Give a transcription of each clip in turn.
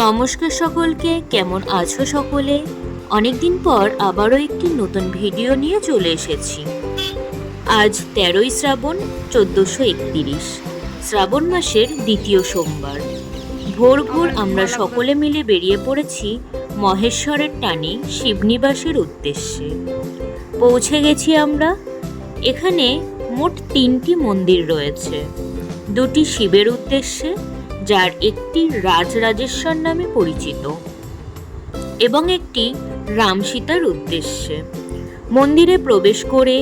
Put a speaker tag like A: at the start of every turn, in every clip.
A: নমস্কার সকলকে, কেমন আছো সকলে? অনেকদিন পর আবারও একটি নতুন ভিডিও নিয়ে চলে এসেছি। আজ তেরোই শ্রাবণ, চোদ্দোশো একতিরিশ। শ্রাবণ মাসের দ্বিতীয় সোমবার। ভোর ভোর আমরা সকলে মিলে বেরিয়ে পড়েছি মহেশ্বরের টানে শিবনিবাসের উদ্দেশ্যে। পৌঁছে গেছি আমরা। এখানে মোট তিনটি মন্দির রয়েছে। দুটি শিবের উদ্দেশ্যে যার একটি রাজরাজেশ্বর নামে পরিচিত এবং একটি রামসীতার উদ্দেশ্যে। মন্দিরে প্রবেশ করে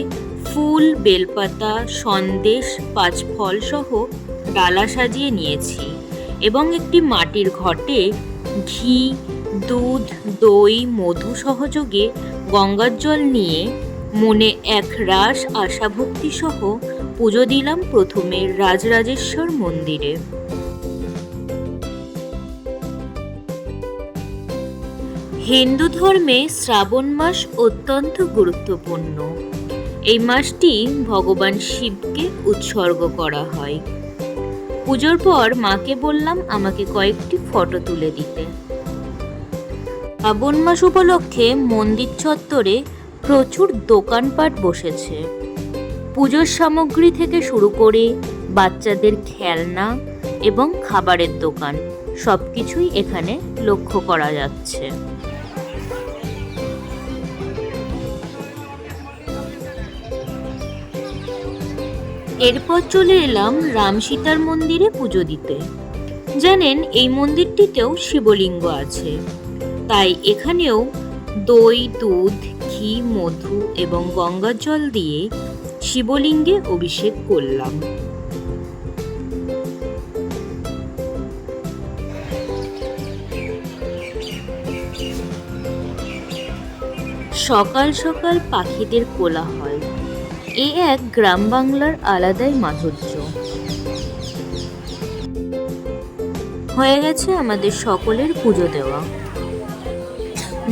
A: ফুল, বেলপাতা, সন্দেশ পাঁচ ফল সহ ডালা সাজিয়ে নিয়েছি এবং একটি মাটির ঘটে ঘি, দুধ, দই, মধু সহযোগে গঙ্গার জল নিয়ে মনে এক রাস আশাভক্তি সহ পুজো দিলাম প্রথমে রাজরাজেশ্বর মন্দিরে। হিন্দু ধর্মে শ্রাবণ মাস অত্যন্ত গুরুত্বপূর্ণ। এই মাসটি ভগবান শিবকে উৎসর্গ করা হয়। পুজোর পর মাকে বললাম, আমাকে কয়েকটি ফটো তুলে দিতে। শ্রাবণ মাস উপলক্ষে মন্দির চত্বরে প্রচুর দোকানপাট বসেছে। পুজোর সামগ্রী থেকে শুরু করে বাচ্চাদের খেলনা এবং খাবারের দোকান, সবকিছুই এখানে লক্ষ্য করা যাচ্ছে। এরপর চলে এলাম রাম সীতার মন্দিরে পুজো দিতে। জানেন, এই মন্দিরটিতেও শিবলিঙ্গ আছে। তাই এখানেও দই, দুধ, ঘি, মধু এবং গঙ্গার জল দিয়ে শিবলিঙ্গে অভিষেক করলাম। সকাল সকাল পাখিদের কোলাহল। এ এক গ্রাম বাংলার আলাদাই মাধুর্য। হয়ে গেছে আমাদের সকলের পুজো দেওয়া।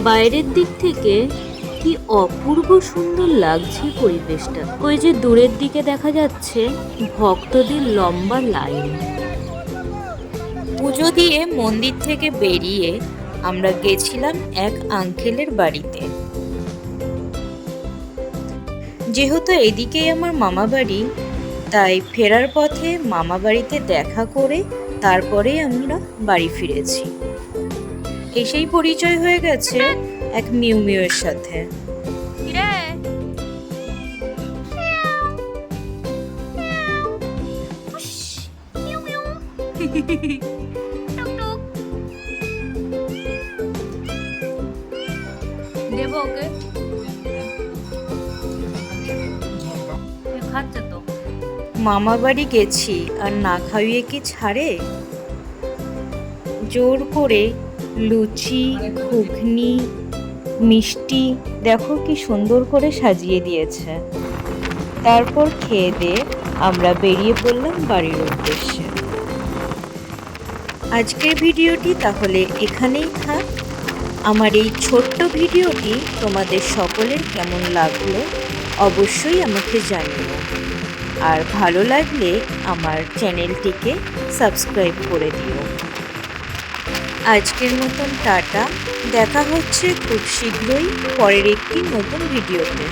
A: বাইরের দিক থেকে কি অপূর্ব সুন্দর লাগছে পরিবেশটা। ওই যে দূরের দিকে দেখা যাচ্ছে ভক্তদের লম্বা লাইন। পুজো দিয়ে মন্দির থেকে বেরিয়ে আমরা গেছিলাম এক আঙ্কেলের বাড়িতে। যেহেতু এদিকেই আমার মামা বাড়ি, তাই ফেরার পথে মামা বাড়িতে দেখা করে তারপরে আমরা বাড়ি ফিরেছি। এসেই পরিচয় হয়ে গেছে এক মিউ সাথে।
B: দেবো ওকে। খাচ্ছে তো।
A: মামা বাড়ি গেছি, আর না খাইয়ে কি ছাড়ে? জোর করে লুচি, ঘুগনি, মিষ্টি, দেখো কি সুন্দর করে সাজিয়ে দিয়েছে। তারপর খেয়ে দিয়ে আমরা বেরিয়ে পড়লাম বাড়ির উদ্দেশ্যে। আজকের ভিডিওটি তাহলে এখানেই থাক। আমার এই ছোট্ট ভিডিওটি তোমাদের সকলের কেমন লাগল? অবশ্যই আমাকে জানিও। আর ভালো লাগলে আমার চ্যানেলটিকে সাবস্ক্রাইব করে দিও। আজকের মতন টাটা। দেখা হচ্ছে খুব শীঘ্রই পরের একটি নতুন ভিডিওতে।